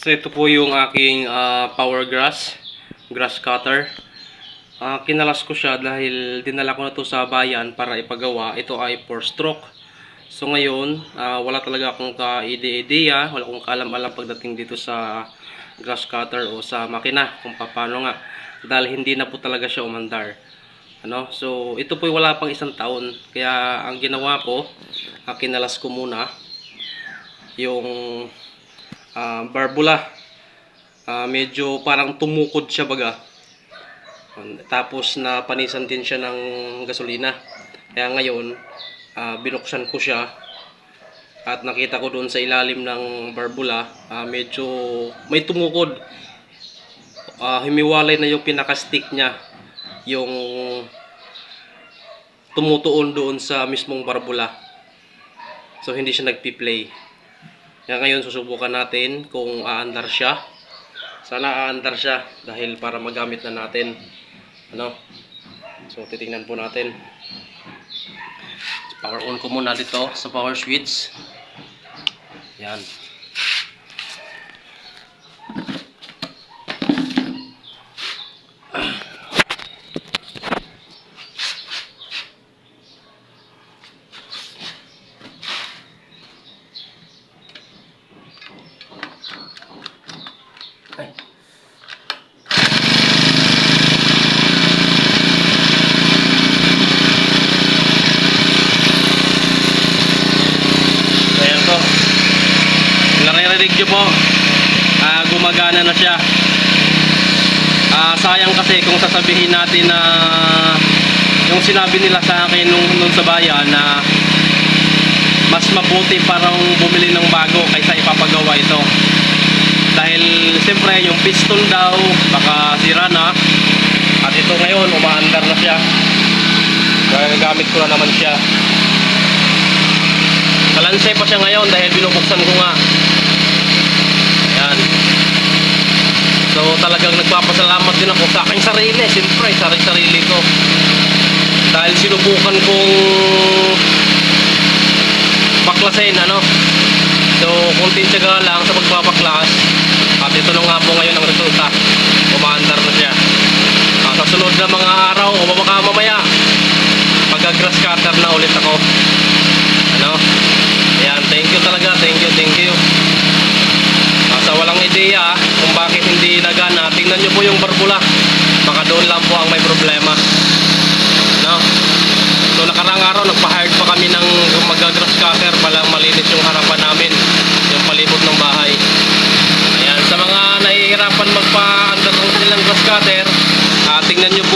So ito po yung aking ah, power grass, grass cutter. Ah, kinalas ko siya dahil dinala ko na to sa bayan para ipagawa. Ito ay 4 stroke. So ngayon, ah, wala talaga akong ka-ide-ideya, wala akong kaalam-alam pagdating dito sa grass cutter o sa makina kung paano nga. Dahil hindi na po talaga siya umandar. Ano? So ito po wala pang isang taon. Kaya ang ginawa ko, ah, kinalas ko muna yung ah, barbula. Ah, medyo parang tumukod siya baga. Tapos na panisan din siya ng gasolina. Kaya ngayon, ah, binuksan ko siya at nakita ko doon sa ilalim ng barbula, ah, medyo may tumukod. Ah, humiwalay na yung pinaka-stick niya. Yung tumutuon doon sa mismong barbula. So hindi siya nagpi-play. Kaya ngayon susubukan natin kung aandar siya. Sana aandar siya dahil para magamit na natin. Ano? So titingnan po natin. Power on ko muna dito sa power switch. Yan. Ay. Ayan po. Naririnig nyo po. Ah, gumagana na siya. Ah, sayang kasi kung sasabihin natin na yung sinabi nila sa akin nung, nung sa bayan na mas mabuti parang bumili ng bago kaysa ipapagawa ito. Siyempre yung piston daw baka sira na at ito ngayon umaandar na siya. Kaya gamit ko na naman siya. Kalansay pa siya ngayon dahil binubuksan ko nga. Ayan. So talagang nagpapasalamat din ako sa aking sarili. Siyempre, sa aking sarili ko. Dahil sinubukan kong baklasin, ano. So, kunting tiyaga lang sa pagbabaklas. Ito na nga po ngayon ang resulta. Umaandar na siya. Ah, sa sunod na mga araw o baka mamaya, mag-grass cutter na ulit ako. Ano? Ayan, thank you talaga, thank you, thank you. Ah, sa walang ideya kung bakit hindi nagana, tingnan nyo po yung barbula. Baka doon lang po ang may problema. No? So nakarang araw, nagpa-hard pa kami ng mag-grass cutter para malinis yung harapan namin, yung palibot ng bahay. Ayan, sa mga nahihirapan magpa-under ng kanilang grass cutter, ah, tingnan nyo